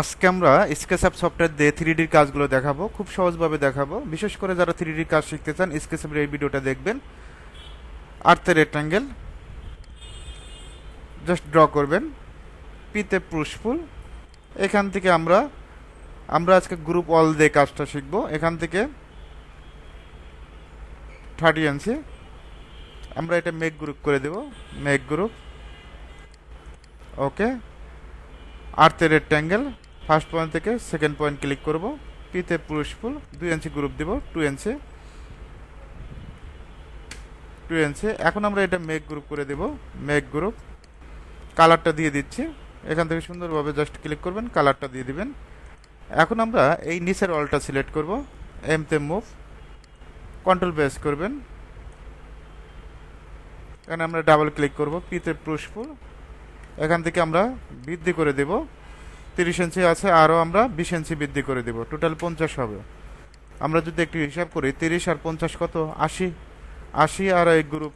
আজকে আমরা SketchUp software দিয়ে থ্রি ডির কাজগুলো দেখাবো, খুব সহজভাবে দেখাবো। বিশেষ করে যারা থ্রি ডির কাজ শিখতে চান স্কেচআপের এই ভিডিওটা দেখবেন। আর্থে রেক্টাঙ্গেল জাস্ট ড্র করবেন। পিতে পুষ্পুল এখান থেকে আমরা আমরা আজকে গ্রুপ অল দিয়ে কাজটা শিখব। এখান থেকে থার্টি আনছি আমরা এটা মেক গ্রুপ করে দেব। মেক গ্রুপ ওকে আর্থে রেক্ট্যাঙ্গেল ফার্স্ট পয়েন্ট থেকে সেকেন্ড পয়েন্ট ক্লিক করব। পিতে পুরুষ ফুল দুই ইঞ্চি গ্রুপ দেব টু ইঞ্চি টু ইঞ্চি এখন আমরা এটা মেক গ্রুপ করে দেব মেক গ্রুপ কালারটা দিয়ে দিচ্ছি। এখান থেকে সুন্দরভাবে জাস্ট ক্লিক করবেন কালারটা দিয়ে দিবেন। এখন আমরা এই নিচের অলটা সিলেক্ট করব। এমতে মুভ কন্ট্রোল বেস করবেন। এখানে আমরা ডাবল ক্লিক করব পিতে পুরুষ ফুল এখান থেকে আমরা বৃদ্ধি করে দেব। তিরিশ ইঞ্চি আছে, আরও আমরা বিশ ইঞ্চি বৃদ্ধি করে দেব। টোটাল পঞ্চাশ হবে। আমরা যদি একটু হিসাব করি, তিরিশ আর পঞ্চাশ কত? আশি। আশি আর এক গ্রুপ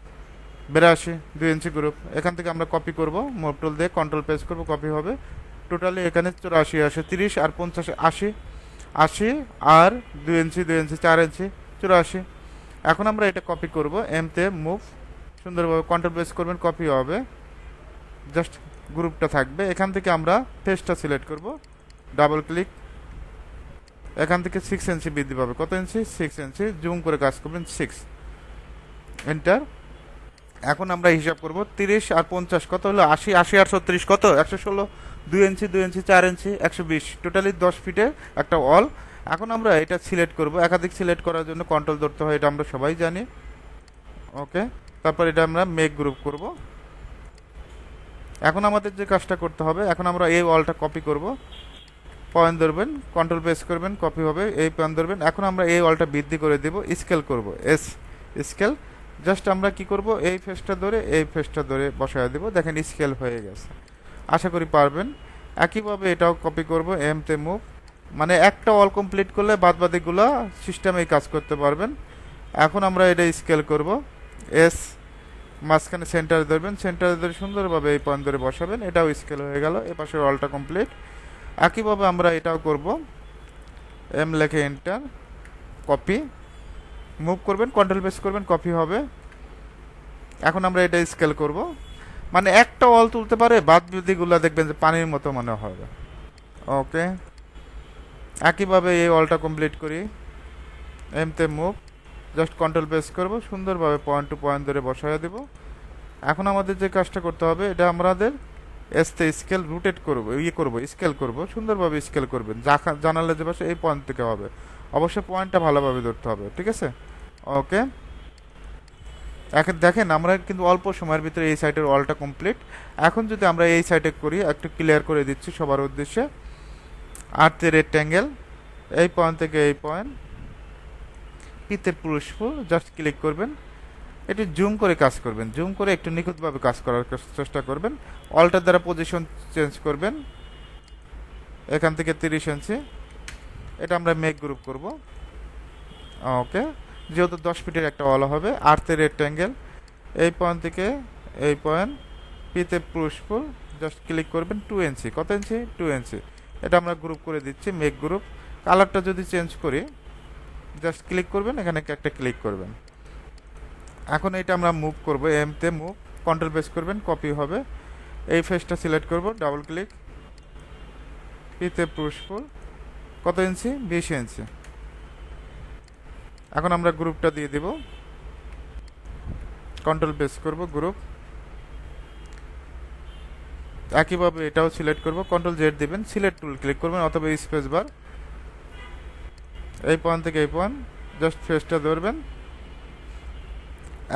বিরাশি, দুই ইঞ্চি গ্রুপ এখান থেকে আমরা কপি করব মোটল দিয়ে কন্ট্রোল পেজ করব কপি হবে। টোটালি এখানে চুরাশি আসে, তিরিশ আর পঞ্চাশ আশি। আশি আর দুই ইঞ্চি দুই ইঞ্চি চার ইঞ্চি চুরাশি। এখন আমরা এটা কপি করব, এমতে মুভ সুন্দরভাবে কন্ট্রোল পেজ করবেন কপি হবে। জাস্ট গ্রুপটা থাকবে। এখান থেকে আমরা পেজটা সিলেক্ট করব। ডাবল ক্লিক এখান থেকে সিক্স ইঞ্চি বৃদ্ধি পাবে। কত ইঞ্চি সিক্স ইঞ্চি জুম করে কাজ করবেন সিক্স এন্টার এখন আমরা হিসাব করব তিরিশ আর পঞ্চাশ। কত হলো? আশি আশি আর ছত্রিশ। কত? একশো ষোলো। দুই ইঞ্চি দুই ইঞ্চি চার ইঞ্চি একশো বিশ। টোটালি দশ ফিটে একটা অল এখন আমরা এটা সিলেক্ট করব। একাধিক সিলেক্ট করার জন্য কন্ট্রোল ধরতে হয়, এটা আমরা সবাই জানি। ওকে তারপর এটা আমরা মেক গ্রুপ করব। এখন আমাদের যে কাজটা করতে হবে, এখন আমরা এই ওয়ালটা কপি করব। পয়েন্ট ধরবেন কন্ট্রোল প্রেস করবেন কপি হবে, এই পয়েন্ট ধরবেন। এখন আমরা এই ওয়ালটা বৃদ্ধি করে দেব স্কেল করব এস স্কেল জাস্ট আমরা কি করব, এই ফেসটা ধরে, এই ফেসটা ধরে বসায় দেব। দেখেন স্কেল হয়ে গেছে। আশা করি পারবেন। একইভাবে এটাও কপি করব এমতে মুভ মানে একটা অল কমপ্লিট করলে বাদবাদিগুলো সিস্টেমেই কাজ করতে পারবেন। এখন আমরা এটা স্কেল করব এস মাঝখানে সেন্টারে ধরবেন। সেন্টারে ধরে সুন্দরভাবে এই পয়েন্ট ধরে বসাবেন। এটাও স্কেল হয়ে গেল। এ পাশের অলটা কমপ্লিট একইভাবে আমরা এটাও করব। এম লেখে এন্টার কপি মুভ করবেন কন্ট্রোল প্রেস করবেন কপি হবে। এখন আমরা এটা স্কেল করব। মানে একটা অল তুলতে পারে, বাদ বিধিগুলো দেখবেন যে পানির মতো মনে হবে। ওকে একইভাবে এই অলটা কমপ্লিট করি। এমতে মুভ জাস্ট কন্ট্রোল প্রেস করব, সুন্দরভাবে পয়েন্ট টু পয়েন্ট ধরে বসায় দেব। এখন আমাদের যে কাজটা করতে হবে, এটা আমাদের এসতে স্কেল রুটেট করব ইয়ে করব স্কেল করব, সুন্দরভাবে স্কেল করবেন। জানালে যে পাশে এই পয়েন্ট থেকে হবে। অবশ্যই পয়েন্টটা ভালোভাবে ধরতে হবে, ঠিক আছে? ওকে এখন দেখেন, আমরা কিন্তু অল্প সময়ের ভিতরে এই সাইটের অলটা কমপ্লিট এখন যদি আমরা এই সাইটে করি, একটু ক্লিয়ার করে দিচ্ছি সবার উদ্দেশ্যে। আর্থে রেক্ট্যাঙ্গেল এই পয়েন্ট থেকে এই পয়েন্ট পিতে পুরুষফুল জাস্ট ক্লিক করবেন। একটু জুম করে কাজ করবেন। জুম করে একটু নিখুঁতভাবে কাজ করার চেষ্টা করবেন। অলটার দ্বারা পজিশন চেঞ্জ করবেন। এখান থেকে তিরিশ ইঞ্চি এটা আমরা মেক গ্রুপ করব। ওকে যেহেতু দশ ফিটের একটা অল হবে আর্থে রেক্ট্যাঙ্গেল এই পয়েন্ট থেকে এই পয়েন্ট পিতে পুরুষফুল জাস্ট ক্লিক করবেন টু ইঞ্চি কত ইঞ্চি টু ইঞ্চি এটা আমরা গ্রুপ করে দিচ্ছি মেক গ্রুপ কালারটা যদি চেঞ্জ করি জাস্ট ক্লিক করবেন, এখানে একটা ক্লিক করবেন। এখন এটা আমরা মুভ করব এমতে মুভ কন্ট্রোল বেস করবেন কপি হবে। এই ফেসটা সিলেক্ট করব ডাবল ক্লিক পিতে পুষ্পুল কত ইঞ্চি বিশ ইঞ্চি এখন আমরা গ্রুপটা দিয়ে দিব। কন্ট্রোল বেস করব গ্রুপ একইভাবে এটাও সিলেক্ট করব কন্ট্রোল জেড দিবেন সিলেক্ট টুল ক্লিক করবেন, অথবা স্পেস বার এই পয়েন্ট থেকে এই পয়েন্ট জাস্ট ফেসটা ধরবেন।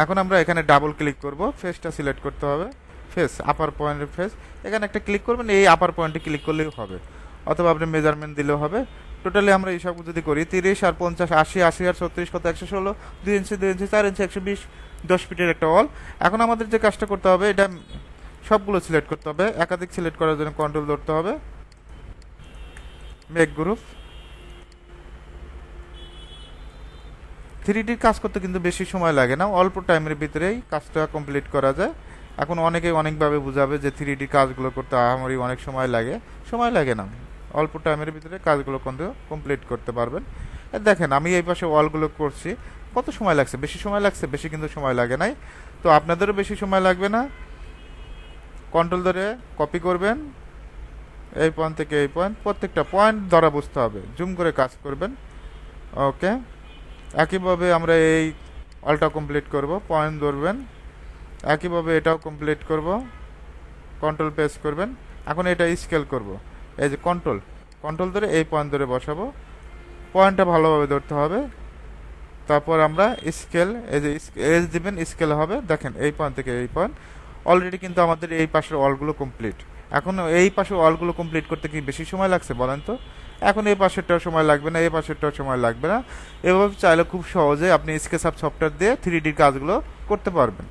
এখন আমরা এখানে ডাবল ক্লিক করব ফেসটা সিলেক্ট করতে হবে। ফেস আপার পয়েন্টের ফেস এখানে একটা ক্লিক করবেন, এই আপার পয়েন্টে ক্লিক করলেই হবে। অথবা আপনি মেজারমেন্ট দিলেও হবে। টোটালি আমরা এইসব যদি করি, তিরিশ আর পঞ্চাশ, আশি আশি আর ছত্রিশ, কত? একশো ষোলো, দুই ইঞ্চি দুই ইঞ্চি, চার ইঞ্চি, একশো বিশ, দশ ফিটের একটা অল এখন আমাদের যে কাজটা করতে হবে, এটা সবগুলো সিলেক্ট করতে হবে। একাধিক সিলেক্ট করার জন্য কন্ট্রোল ধরতে হবে। মেক গ্রুপ থ্রি ডির কাজ করতে কিন্তু বেশি সময় লাগে না, অল্প টাইমের ভিতরেই কাজটা কমপ্লিট করা যায়। এখন অনেকে অনেকভাবে বুঝাবে যে থ্রি ডি কাজগুলো করতে আমারই অনেক সময় লাগে। সময় লাগে না। অল্প টাইমের ভিতরে কাজগুলো কিন্তু কমপ্লিট করতে পারবেন। দেখেন, আমি এই পাশে ওয়ালগুলো করছি। কত সময় লাগছে? বেশি সময় লাগছে? বেশি কিন্তু সময় লাগে নাই। তো আপনাদেরও বেশি সময় লাগবে না। কন্ট্রোল ধরে কপি করবেন। এই পয়েন্ট থেকে এই পয়েন্ট প্রত্যেকটা পয়েন্ট ধরা বুঝতে হবে। জুম করে কাজ করবেন। ওকে একইভাবে আমরা এই অলটা কমপ্লিট করব পয়েন্ট ধরবেন। একইভাবে এটাও কমপ্লিট করব কন্ট্রোল প্রেস করবেন। এখন এটা স্কেল করব। এই যে কন্ট্রোল কন্ট্রোল ধরে এই পয়েন্ট ধরে বসাবো। পয়েন্টটা ভালোভাবে ধরতে হবে। তারপর আমরা স্কেল এই যে এজ দিবেন স্কেল হবে। দেখেন, এই পয়েন্ট থেকে এই পয়েন্ট অলরেডি কিন্তু আমাদের এই পাশের অলগুলো কমপ্লিট এখন এই পাশে অলগুলো কমপ্লিট করতে কি বেশি সময় লাগছে বলেন তো? এখন এই পাশেরটাও সময় লাগবে না, এই পাশেরটাও সময় লাগবে না। এভাবে চাইলে খুব সহজে আপনি স্কেচ আপ সফটওয়্যার দিয়ে থ্রি ডির কাজগুলো করতে পারবেন।